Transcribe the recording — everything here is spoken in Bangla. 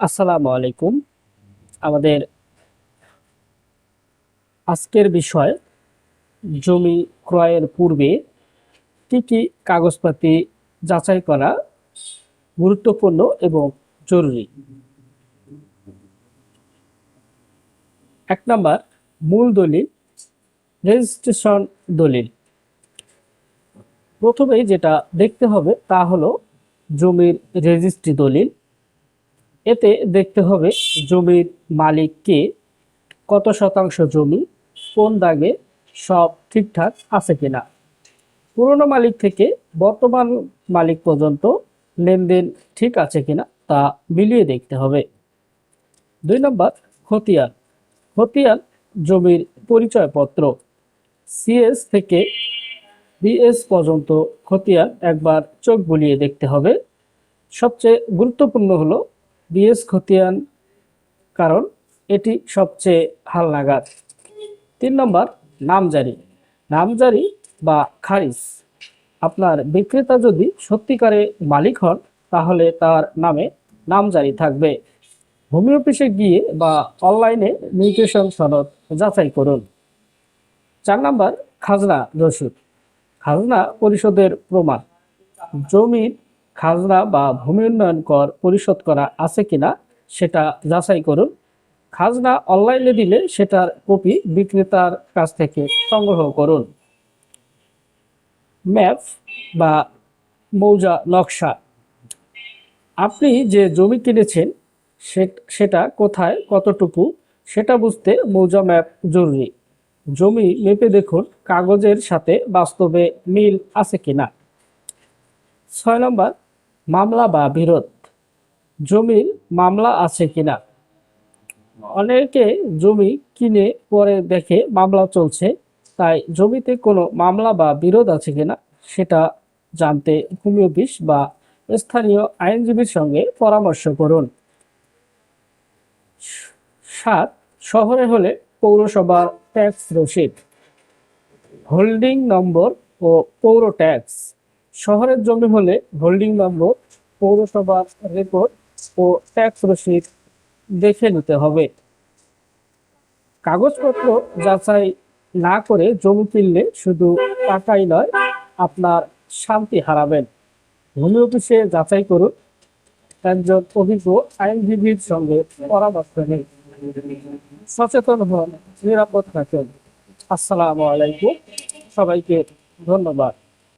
আসসালামু আলাইকুম। আমাদের আজকের বিষয়, জমি ক্রয়ের পূর্বে কি কি কাগজপাতি যাচাই করা গুরুত্বপূর্ণ এবং জরুরি? এক নম্বর, মূল দলিল, রেজিস্ট্রেশন দলিল। প্রথমেই যেটা দেখতে হবে তা হলো জমির রেজিস্ট্রি দলিল এতে দেখতে হবে জমির মালিক কে কত শতাংশ জমি, কোন দাগে সব ঠিকঠাক আছে কিনা। পুরনো মালিক থেকে বর্তমান মালিক পর্যন্ত লেনদেন ঠিক আছে কিনা তা মিলিয়ে দেখতে হবে। দুই নম্বর, খতিয়ান। খতিয়ান জমির পরিচয়পত্র। সিএস থেকে বিএস পর্যন্ত খতিয়ান একবার চোখ বুলিয়ে দেখতে হবে। সবচেয়ে গুরুত্বপূর্ণ হলো বিএস খতিয়ান কারণ এটি সবচেয়ে হাল লাগার তিন নম্বর, নামজারি। নামজারি বা খারিজ। আপনার বিক্রেতা যদি সত্যিকারে মালিক হন, তাহলে তার নামে নামজারি থাকবে। ভূমি অফিসে গিয়ে বা অনলাইনে মিউটেশন সনদ যাচাই করুন। চার নম্বর, খাজনা রসিদ। খাজনা পরিশোধের প্রমাণ। জমির খাজনা বা ভূমি উন্নয়ন কর পরিশোধ করা আছে কিনা সেটা যাচাই করুন। খাজনা অনলাইনে দিলে সেটার কপি বিক্রেতার কাছ থেকে সংগ্রহ করুন। ম্যাপ বা মৌজা নকশা। আপনি যে জমি কিনেছেন সেটা কোথায়, কতটুকু, সেটা বুঝতে মৌজা ম্যাপ জরুরি। জমি মেপে দেখুন কাগজের সাথে বাস্তবে মিল আছে কিনা। ছয় নম্বর মামলা বা বিরোধ? জমির মামলা আছে কিনা অনেকে জমি কিনে পরে দেখে মামলা চলছে, তাই জমিতে কোনো মামলা বা বিরোধ আছে কিনা সেটা জানতে ভূমি অফিস বা স্থানীয় আইনজীবীর সঙ্গে পরামর্শ করুন। সাত, শহরে হলে পৌরসভার ট্যাক্স রসিদ। হোল্ডিং নম্বর ও পৌর ট্যাক্স। শহরের জমি হলে হোল্ডিং নম্বর পৌরসভার রেকর্ড ও ট্যাক্স রসিদ দেখে নিতে হবে। কাগজপত্র যাচাই না করে জমি কিনলে শুধু টাকাই নয়, আপনার শান্তি হারাবেন। ভূমি অফিসে যাচাই করুন। একজন অভিজ্ঞ আইনজীবীর সঙ্গে পরামর্শ নিন। সচেতন হন, নিরাপদ থাকেন। আসসালামু আলাইকুম। সবাইকে ধন্যবাদ।